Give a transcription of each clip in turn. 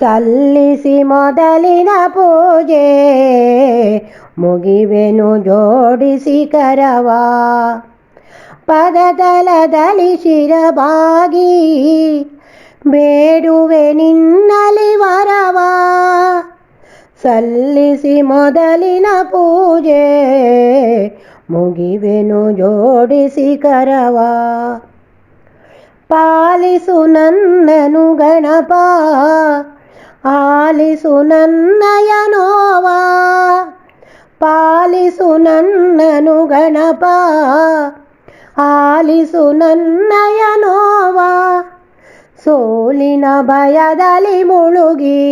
ಸಲ್ಲಿಸಿ ಮೊದಲಿನ ಪೂಜೆ, ಮುಗಿವೆನು ಜೋಡಿಸಿ ಕರವ. ಪದತಲದಲ್ಲಿ ಶಿರಬಾಗಿ ಬೇಡುವೆ ನಿನ್ನಲಿ ವರವ. ಸಲ್ಲಿಸಿ ಮೊದಲಿನ ಪೂಜೆ, ಮುಗಿವೆನು ಜೋಡಿಸಿ ಕರವ. ಪಾಲಿಸು ನನ್ನನು ಗಣಪ ಆಲಿಸು ನನ್ನಯ ಪಾಲಿಸು ನನ್ನನು ಗಣಪ, ಆಲಿಸು ನನ್ನಯ ಸೋಲಿನ ಭಯದಲ್ಲಿ ಮುಳುಗಿ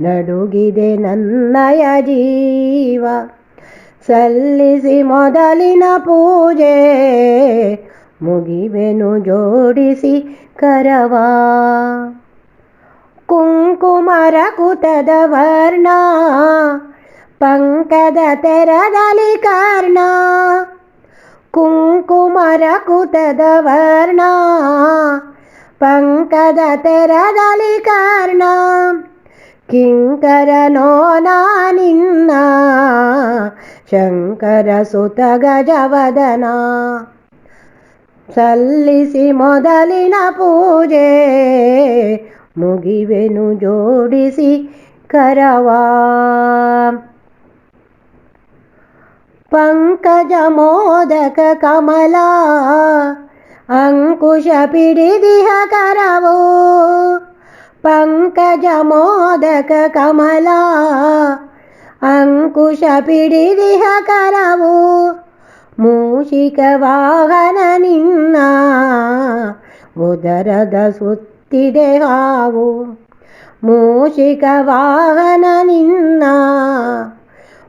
ನಡುಗಿದೆ ನನ್ನಯ ಜೀವ. ಸಲ್ಲಿಸಿ ಮೊದಲಿನ ಪೂಜೆ, ಮುಗಿವೆನು ಜೋಡಿಸಿ ಕರವ. ಕುಂಕುಮರ ಕುತದ ವರ್ಣ ಪಂಕದ ತೆರದಲ್ಲಿ ಕರ್ಣ ಕುಂಕುಮರ ಕುತದ ವರ್ಣ ಪಂಕದ ತೆರದಲ್ಲಿ ಕರ್ಣ ಕಿಂಕರನೋ ನಿನ್ನ ಶಂಕರ ಸುತ ಗಜವದನ ಸಲ್ಲಿಸಿ ಮೊದಲಿನ ಪೂಜೆ ಮುಗಿವೆನು ಜೋಡಿಸಿ ಕರವಾ. ಪಂಕಜ ಮೋದಕ ಕಮಲ, ಅಂಕುಶ ಪಿಡಿದಿಹ ಕರವು. ಪಂಕಜ ಮೋದಕ ಕಮಲ, ಅಂಕುಶ ಪಿಡಿದಿಹ ಕರವು. ಮೂಷಿಕ ವಾಹನ ನಿನ್ನ, ಉದರದ ಸುತ್ತಿದೆ ಹಾವು ಮೂಷಿಕ ವಾಹನ ನಿನ್ನ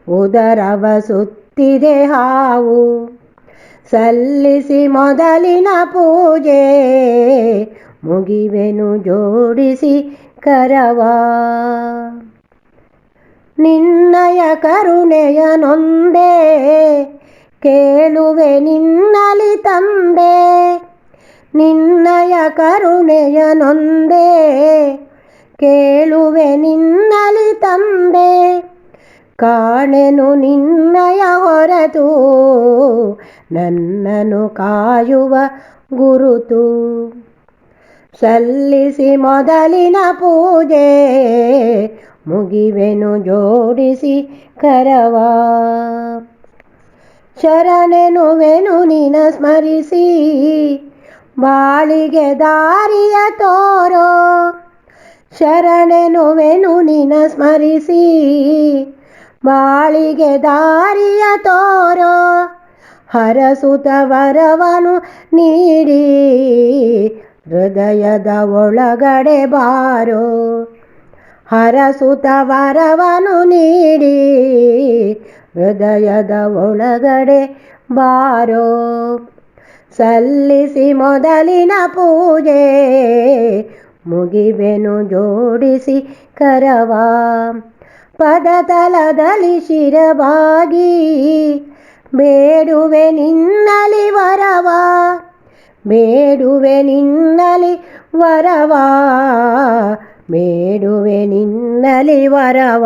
ಉದರವ ಸುತ್ತಿದೆ ಹಾವು ಸಲ್ಲಿಸಿ ಮೊದಲಿನ ಪೂಜೆ ಮುಗಿವೆನು ಜೋಡಿಸಿ ಕರವ. ನಿನ್ನಯ ಕರುಣೆಯ ನೊಂದೆ ಕೇಳುವೆ ನಿನ್ನಲಿ ಕರುಣೆಯ ನೊಂದೆ, ಕೇಳುವೆ ನಿನ್ನಲಿ ತಂದೆ. ಕಾಣೆನು ನಿನ್ನಯ ಹೊರತು ನನ್ನನು ಕಾಯುವ ಗುರುತು. ಸಲ್ಲಿಸಿ ಮೊದಲಿನ ಪೂಜೆ, ಮುಗಿವೆನು ಜೋಡಿಸಿ ಕರವ. ಶರಣೆನುವೆನು ನಿನ ಸ್ಮರಿಸಿ ಬಾಳಿಗೆ ದಾರಿಯ ತೋರೋ, ಶರಣೆನುವೆನು ನಿನ ಸ್ಮರಿಸಿ. ಬಾಳಿಗೆ ದಾರಿಯ ತೋರೋ, ಹರಸುತ ವರವನು ನೀಡಿ. ಹೃದಯದ ಒಳಗಡೆ ಬಾರೋ, ಹರಸುತ ವರವನು ನೀಡಿ. ಹೃದಯದ ಒಳಗಡೆ ಬಾರೋ. ಸಲ್ಲಿಸಿ ಮೊದಲಿನ ಪೂಜೆ, ಮುಗಿಬೆನು ಜೋಡಿಸಿ ಕರವ. ಪದತಲದಲ್ಲಿ ಶಿರವಾಗಿ ಬೇಡುವೆ ನಿನ್ನಲಿ ವರವ. ಬೇಡುವೆ ನಿನ್ನಲಿ ವರವ, ಬೇಡುವೆ ನಿನ್ನಲಿ ವರವ.